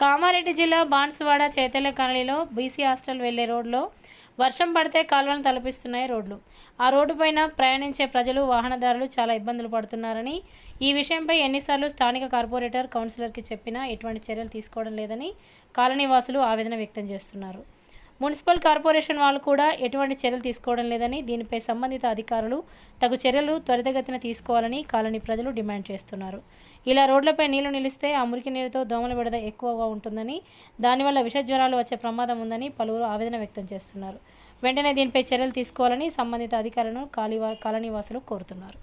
కామారెడ్డి జిల్లా బాన్సువాడ చైతన్య కాలనీలో BC hostel వెళ్ళే రోడ్లో వర్షం పడితే కాలువలను తలపిస్తున్నాయి రోడ్లు. ఆ రోడ్డు పైన ప్రయాణించే ప్రజలు వాహనదారులు చాలా ఇబ్బందులు పడుతున్నారని ఈ విషయంపై ఎన్నిసార్లు స్థానిక కార్పొరేటర్ కౌన్సిలర్కి చెప్పినా ఎటువంటి చర్యలు తీసుకోవడం లేదని కాలనీ వాసులు ఆవేదన వ్యక్తం చేస్తున్నారు. మున్సిపల్ కార్పొరేషన్ వాళ్ళు కూడా ఎటువంటి చర్యలు తీసుకోవడం లేదని దీనిపై సంబంధిత అధికారులు తగు చర్యలు త్వరితగతిన తీసుకోవాలని కాలనీ ప్రజలు డిమాండ్ చేస్తున్నారు. ఇలా రోడ్లపై నీళ్ళు నిలిస్తే ఆ మురికి నీరుతో దోమల విడద ఎక్కువగా ఉంటుందని దానివల్ల విష జ్వరాలు వచ్చే ప్రమాదం ఉందని పలువురు ఆవేదన వ్యక్తం చేస్తున్నారు. వెంటనే దీనిపై చర్యలు తీసుకోవాలని సంబంధిత అధికారులను కాలనీ కాలనీవాసులు కోరుతున్నారు.